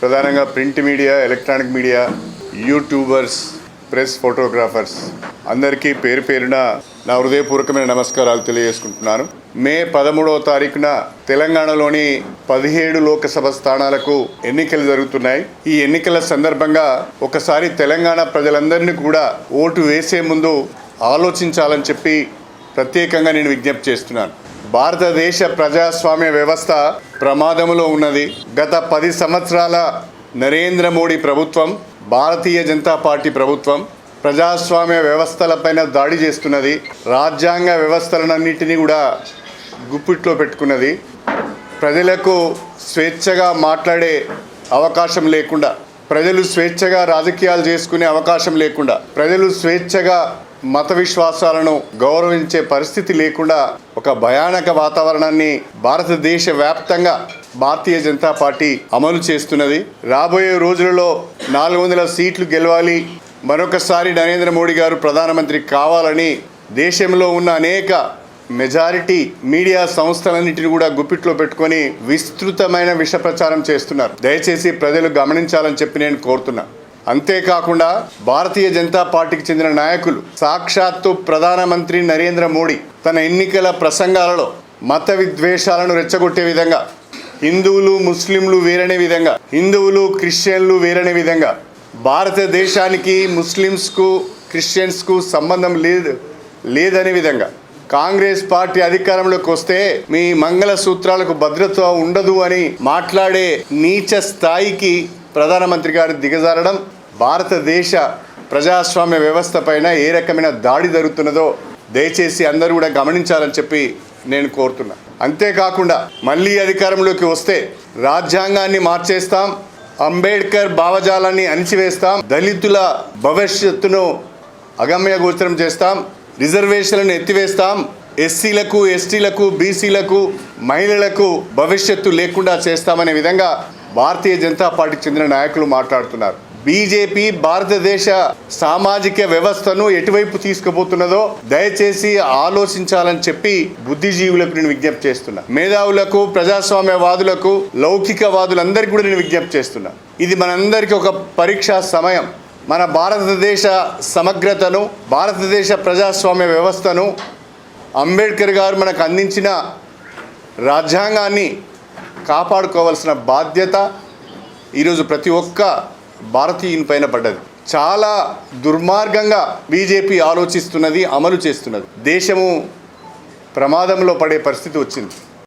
ప్రధానంగా print media electronic media YouTubers press photographers. అందరికీ పేరు పేరున నా హృదయపూర్వకమైన నమస్కారాలు తెలియజేసుకుంటున్నాను. మే పదమూడవ తారీఖున తెలంగాణలోని పదిహేడు లోకసభ స్థానాలకు ఎన్నికలు జరుగుతున్నాయి. ఈ ఎన్నికల సందర్భంగా ఒకసారి తెలంగాణ ప్రజలందరినీ కూడా ఓటు వేసే ముందు ఆలోచించాలని చెప్పి ప్రత్యేకంగా నేను విజ్ఞప్తి చేస్తున్నాను. భారతదేశ ప్రజాస్వామ్య వ్యవస్థ ప్రమాదంలో ఉన్నది. గత పది సంవత్సరాల నరేంద్ర మోడీ ప్రభుత్వం భారతీయ జనతా పార్టీ ప్రభుత్వం ప్రజాస్వామ్య వ్యవస్థలపైన దాడి చేస్తున్నది. రాజ్యాంగ వ్యవస్థలన్నింటినీ కూడా గుప్పిట్లో పెట్టుకున్నది. ప్రజలకు స్వేచ్ఛగా మాట్లాడే అవకాశం లేకుండా ప్రజలు స్వేచ్ఛగా రాజకీయాలు చేసుకునే అవకాశం లేకుండా ప్రజలు స్వేచ్ఛగా మత విశ్వాసాలను గౌరవించే పరిస్థితి లేకుండా ఒక భయానక వాతావరణాన్ని భారతదేశ వ్యాప్తంగా భారతీయ జనతా పార్టీ అమలు చేస్తున్నది. రాబోయే రోజులలో నాలుగు వందల సీట్లు గెలవాలి. మరొకసారి నరేంద్ర మోడీ గారు ప్రధానమంత్రి కావాలని దేశంలో ఉన్న అనేక మెజారిటీ మీడియా సంస్థలన్నింటిని కూడా గుప్పిట్లో పెట్టుకొని విస్తృతమైన విష ప్రచారం చేస్తున్నారు. దయచేసి ప్రజలు గమనించాలని చెప్పి నేను కోరుతున్నా. అంతేకాకుండా భారతీయ జనతా పార్టీకి చెందిన నాయకులు సాక్షాత్తు ప్రధానమంత్రి నరేంద్ర మోడీ తన ఎన్నికల ప్రసంగాలలో మత విద్వేషాలను రెచ్చగొట్టే విధంగా హిందువులు ముస్లింలు వేరనే విధంగా హిందువులు క్రిస్టియన్లు వేరనే విధంగా భారతదేశానికి ముస్లిమ్స్కు క్రిస్టియన్స్కు సంబంధం లేదు లేదనే విధంగా కాంగ్రెస్ పార్టీ అధికారంలోకి వస్తే మీ మంగళ సూత్రాలకు భద్రత ఉండదు అని మాట్లాడే నీచ స్థాయికి ప్రధానమంత్రి గారు దిగజారడం భారతదేశ ప్రజాస్వామ్య వ్యవస్థ పైన ఏ రకమైన దాడి జరుగుతున్నదో దయచేసి అందరూ కూడా గమనించాలని చెప్పి నేను కోరుతున్నా. అంతేకాకుండా మళ్ళీ అధికారంలోకి వస్తే రాజ్యాంగాన్ని మార్చేస్తాం అంబేద్కర్ భావజాలాన్ని అణిచివేస్తాం దళితుల భవిష్యత్తును అగమ్య గోచరం చేస్తాం రిజర్వేషన్లను ఎత్తివేస్తాం ఎస్సీలకు ఎస్టీలకు బీసీలకు మహిళలకు భవిష్యత్తు లేకుండా చేస్తామనే విధంగా భారతీయ జనతా పార్టీకి చెందిన నాయకులు మాట్లాడుతున్నారు. బీజేపీ భారతదేశ సామాజిక వ్యవస్థను ఎటువైపు తీసుకుపోతున్నదో దయచేసి ఆలోచించాలని చెప్పి బుద్ధిజీవులకు నేను విజ్ఞప్తి చేస్తున్నా. మేధావులకు ప్రజాస్వామ్యవాదులకు లౌకికవాదులందరికీ కూడా నేను విజ్ఞప్తి చేస్తున్నా. ఇది మనందరికీ ఒక పరీక్షా సమయం. మన భారతదేశ సమగ్రతను భారతదేశ ప్రజాస్వామ్య వ్యవస్థను అంబేద్కర్ గారు మనకు అందించిన రాజ్యాంగాన్ని కాపాడుకోవాల్సిన బాధ్యత ఈరోజు ప్రతి ఒక్క భారతీయుని పైన పడ్డది. చాలా దుర్మార్గంగా బీజేపీ ఆలోచిస్తున్నది అమలు చేస్తున్నది. దేశము ప్రమాదంలో పడే పరిస్థితి వచ్చింది.